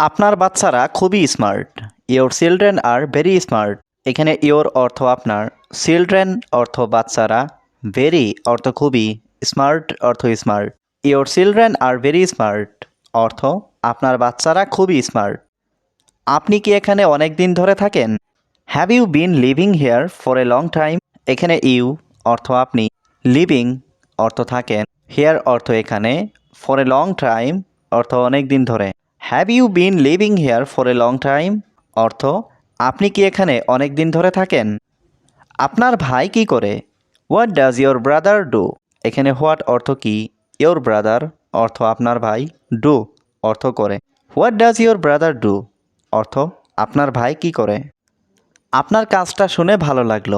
আপনার বাচ্চারা খুবই smart your children are very smart এখানে ইওর অর্থ আপনার। চিলড্রেন অর্থ বাচ্চারা। ভেরি অর্থ খুবই। স্মার্ট অর্থ smart your children are very smart অর্থ আপনার বাচ্চারা খুবই স্মার্ট আপনি কি এখানে অনেক দিন ধরে থাকেন? Have you been living here for a long time এখানে ইউ অর্থ আপনি। লিভিং অর্থ থাকেন। হেয়ার অর্থ এখানে। ফর এ লং টাইম অর্থ অনেক দিন ধরে। Have you been living here for a long time অর্থ, আপনি কি এখানে অনেক দিন ধরে থাকেন? আপনার ভাই কি করে? What does your brother do এখানে হোয়াট অর্থ কি? ইয়োর ব্রাদার অর্থ আপনার ভাই ডু অর্থ করে। What does your brother do অর্থ, আপনার ভাই কি করে? আপনার কাজটা শুনে ভালো লাগল।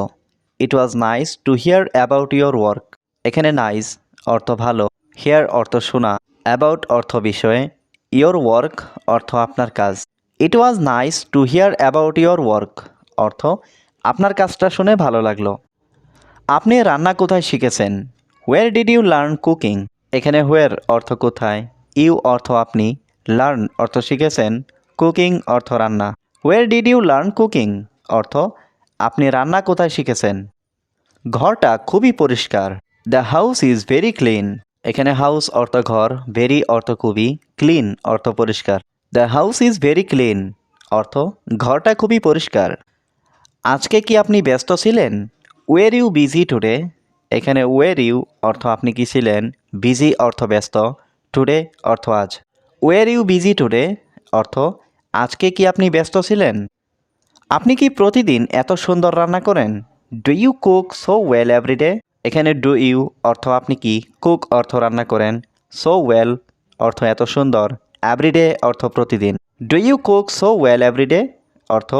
It was nice to hear about your work এখানে নাইস অর্থ ভালো। হিয়ার অর্থ শোনা। অ্যাবাউট অর্থ বিষয়ে। ইয়োর ওয়ার্ক অর্থ আপনার কাজ। It was nice to hear about your work অর্থ আপনার কাজটা শুনে ভালো লাগল। আপনি রান্না কোথায় শিখেছেন? Where did you learn cooking এখানে হোয়ার অর্থ কোথায়? ইউ অর্থ আপনি। লার্ন অর্থ শিখেছেন। কুকিং অর্থ রান্না। Where did you learn cooking অর্থ আপনি রান্না কোথায় শিখেছেন? ঘরটা খুবই পরিষ্কার। The house is very clean এখানে হাউস অর্থ ঘর ভেরি অর্থ খুবই ক্লিন অর্থ পরিষ্কার। The house is very clean অর্থ ঘরটা খুবই পরিষ্কার। আজকে কি আপনি ব্যস্ত ছিলেন? ওয়ের ইউ বিজি টুডে এখানে ওয়ের ইউ অর্থ আপনি কি ছিলেন? বিজি অর্থ ব্যস্ত টুডে অর্থ আজ। ওয়ের ইউ বিজি টুডে অর্থ আজকে কি আপনি ব্যস্ত ছিলেন? আপনি কি প্রতিদিন এত সুন্দর রান্না করেন? Do you cook so well everyday এখানে ডু ইউ অর্থ আপনি কি, কুক অর্থ রান্না করেন, সো ওয়েল অর্থ এত সুন্দর, এভরিডে অর্থ প্রতিদিন। Do you cook so well everyday অর্থ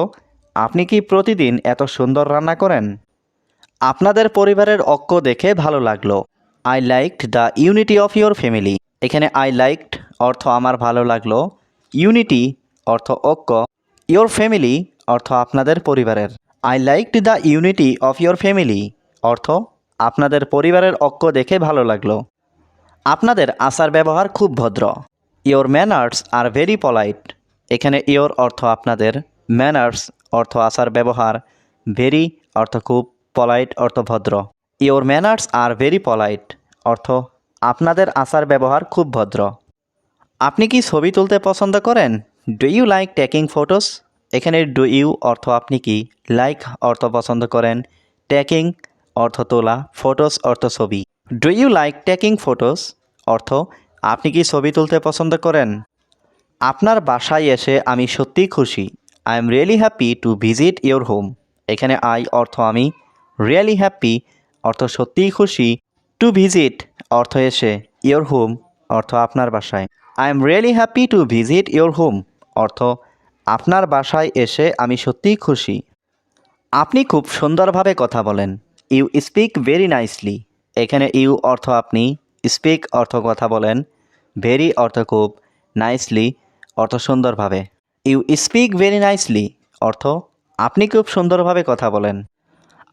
আপনি কি প্রতিদিন এত সুন্দর রান্না করেন? আপনাদের পরিবারের ঐক্য দেখে ভালো লাগল। I liked the unity of your family এখানে আই লাইকড অর্থ আমার ভালো লাগল। ইউনিটি অর্থ ঐক্য ইয়োর ফ্যামিলি অর্থ আপনাদের পরিবারের। I liked the unity of your family অর্থ আপনাদের পরিবারের ঐক্য দেখে ভালো লাগল। আপনাদের আচার ব্যবহার খুব ভদ্র। Your manners are very polite এখানে ইয়োর অর্থ আপনাদের ম্যানার্স অর্থ আচার ব্যবহার ভেরি অর্থ খুব পলাইট অর্থ ভদ্র। Your manners are very polite অর্থ আপনাদের আচার ব্যবহার খুব ভদ্র। আপনি কি ছবি তুলতে পছন্দ করেন? Do you like taking photos এখানে ডু ইউ অর্থ আপনি কি? লাইক অর্থ পছন্দ করেন। টেকিং অর্থ তোলা ফটোস অর্থ ছবি। Do you like taking photos অর্থ, আপনি কি ছবি তুলতে পছন্দ করেন? আপনার বাসায় এসে আমি সত্যিই খুশি। I am really happy to visit your home এখানে আই অর্থ আমি। রিয়েলি হ্যাপি অর্থ সত্যিই খুশি টু ভিজিট অর্থ এসে। ইয়োর হোম অর্থ আপনার বাসায়। I am really happy to visit your home অর্থ, আপনার বাসায় এসে আমি সত্যিই খুশি। আপনি খুব সুন্দরভাবে কথা বলেন। ইউ স্পিক ভেরি নাইসলি এখানে ইউ অর্থ আপনি স্পিক অর্থ কথা বলেন ভেরি অর্থ খুব নাইসলি অর্থ সুন্দরভাবে। ইউ স্পিক ভেরি নাইসলি অর্থ আপনি খুব সুন্দরভাবে কথা বলেন।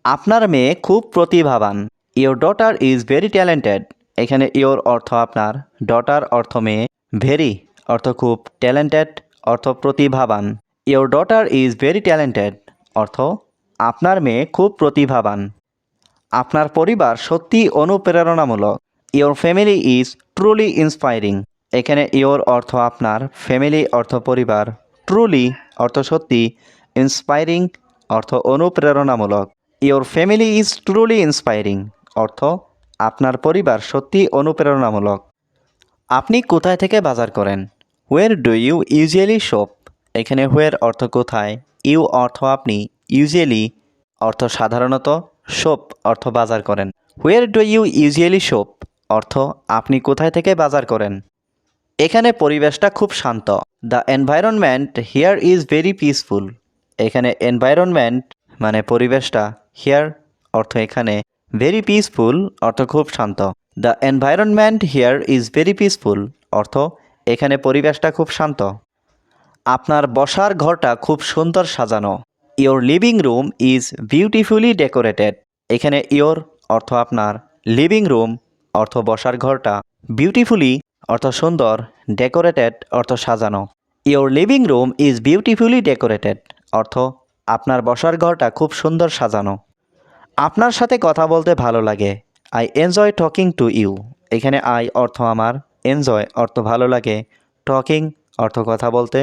আপনার মেয়ে খুব প্রতিভাবান। Your daughter is very talented এখানে ইয়োর অর্থ আপনার ডটার অর্থ মেয়ে ভেরি অর্থ খুব ট্যালেন্টেড অর্থ প্রতিভাবান। Your daughter is very talented অর্থ আপনার মেয়ে খুব প্রতিভাবান। আপনার পরিবার সত্যি অনুপ্রেরণামূলক। Your family is truly inspiring এখানে ইয়োর অর্থ আপনার ফ্যামিলি অর্থ পরিবার ট্রুলি অর্থ সত্যি ইন্সপায়ারিং অর্থ অনুপ্রেরণামূলক। Your family is truly inspiring অর্থ আপনার পরিবার সত্যি অনুপ্রেরণামূলক। আপনি কোথায় থেকে বাজার করেন? Where do you usually shop এখানে হোয়ার অর্থ কোথায়? ইউ অর্থ আপনি ইউজুয়ালি অর্থ সাধারণত শপ অর্থ বাজার করেন। Where do you usually shop অর্থ, আপনি কোথায় থেকে বাজার করেন? এখানে পরিবেশটা খুব শান্ত। The environment here is very peaceful এখানে এনভায়রনমেন্ট মানে পরিবেশটা। হিয়ার অর্থ এখানে ভেরি পিসফুল অর্থ খুব শান্ত। The environment here is very peaceful অর্থ, এখানে পরিবেশটা খুব শান্ত। আপনার বসার ঘরটা খুব সুন্দর সাজানো। Your living room is beautifully decorated এখানে ইয়োর অর্থ আপনার লিভিং রুম অর্থ বসার ঘরটা বিউটিফুলি অর্থ সুন্দর ডেকোরেটেড অর্থ সাজানো। Your living room is beautifully decorated অর্থ আপনার বসার ঘরটা খুব সুন্দর সাজানো। আপনার সাথে কথা বলতে ভালো লাগে। I enjoy talking to you এখানে আই অর্থ আমার এনজয় অর্থ ভালো লাগে। টকিং অর্থ কথা বলতে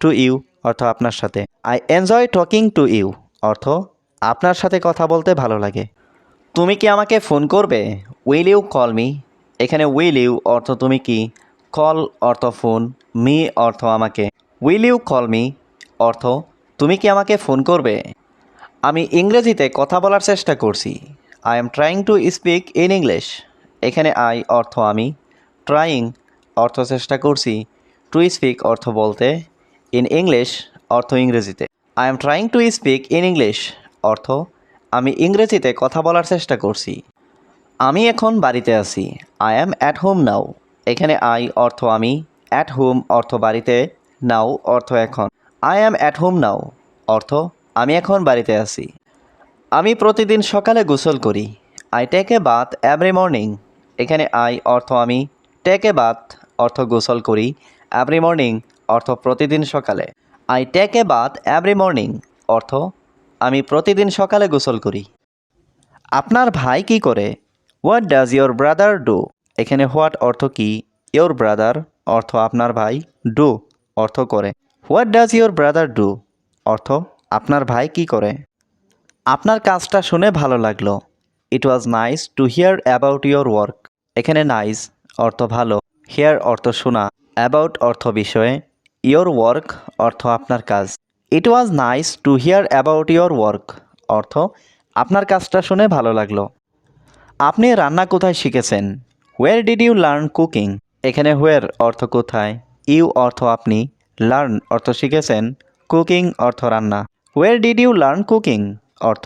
টু ইউ অর্থ আপনার সাথে। I enjoy talking to you অর্থ আপনার সাথে কথা বলতে ভালো লাগে। তুমি কি আমাকে ফোন করবে? উইল ইউ কল মি এখানে উইল ইউ অর্থ তুমি কি? কল অর্থ ফোন মি অর্থ আমাকে। উইল ইউ কল মি অর্থ তুমি কি আমাকে ফোন করবে? আমি ইংরেজিতে কথা বলার চেষ্টা করছি। I am trying to speak in English এখানে আই অর্থ আমি। ট্রাইং অর্থ চেষ্টা করছি। টু স্পিক অর্থ বলতে ইন ইংলিশ অর্থ ইংরেজিতে। I am trying to speak in English অর্থ, আমি ইংরেজিতে কথা বলার চেষ্টা করছি। আমি এখন বাড়িতে আছি। I am at home now এখানে আই অর্থ আমি অ্যাট হোম অর্থ বাড়িতে নাও অর্থ এখন। I am at home now অর্থ, আমি এখন বাড়িতে আছি। আমি প্রতিদিন সকালে গোসল করি। I take a bath every morning এখানে আই অর্থ আমি টেক এ বাথ অর্থ গোসল করি এভরি মর্নিং অর্থ প্রতিদিন সকালে। I take a bath every morning অর্থ, আমি প্রতিদিন সকালে গোসল করি। আপনার ভাই কি করে? What does your brother do এখানে হোয়াট অর্থ কি? ইয়োর ব্রাদার অর্থ আপনার ভাই ডু অর্থ করে। What does your brother do অর্থ, আপনার ভাই কি করে? আপনার কাজটা শুনে ভালো লাগল। It was nice to hear about your work এখানে নাইস অর্থ ভালো। হিয়ার অর্থ শোনা। অ্যাবাউট অর্থ বিষয়ে। ইয়োর ওয়ার্ক অর্থ আপনার কাজ। It was nice to hear about your work অর্থ আপনার কাজটা শুনে ভালো লাগল। আপনি রান্না কোথায় শিখেছেন? Where did you learn cooking এখানে হোয়ার অর্থ কোথায়? ইউ অর্থ আপনি। লার্ন অর্থ শিখেছেন। কুকিং অর্থ রান্না। Where did you learn cooking অর্থ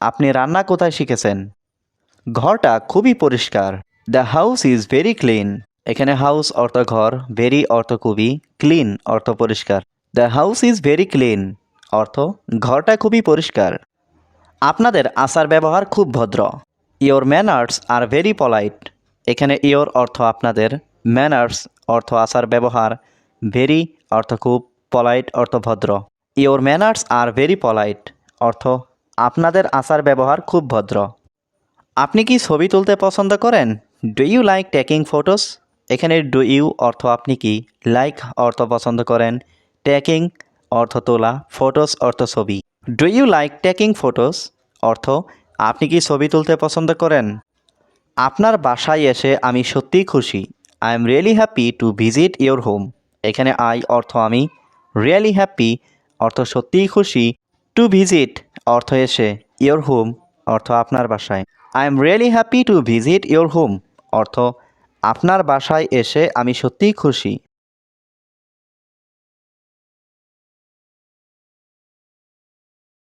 আপনি রান্না কোথায় শিখেছেন? ঘরটা খুবই পরিষ্কার। The house is very clean এখানে হাউস অর্থ ঘর ভেরি অর্থ খুবই ক্লিন অর্থ পরিষ্কার। The house is very clean অর্থ ঘরটা খুবই পরিষ্কার। আপনাদের আচার ব্যবহার খুব ভদ্র। Your manners are very polite এখানে ইয়োর অর্থ আপনাদের ম্যানার্স অর্থ আচার ব্যবহার ভেরি অর্থ খুব পলাইট অর্থ ভদ্র। Your manners are very polite অর্থ আপনাদের আচার ব্যবহার খুব ভদ্র। আপনি কি ছবি তুলতে পছন্দ করেন? Do you like taking photos এখানে ডু ইউ অর্থ আপনি কি লাইক অর্থ পছন্দ করেন টেকিং অর্থ তোলা ফটোস অর্থ ছবি। Do you like taking photos অর্থ আপনি কি ছবি তুলতে পছন্দ করেন? আপনার বাসায় এসে আমি সত্যিই খুশি। I am really happy to visit your home এখানে আই অর্থ আমি রিয়েলি হ্যাপি অর্থ সত্যিই খুশি টু ভিজিট অর্থ এসে ইয়োর হোম অর্থ আপনার বাসায়। I am really happy to visit your home অর্থ আপনার বাসায় এসে আমি সত্যিই খুশি।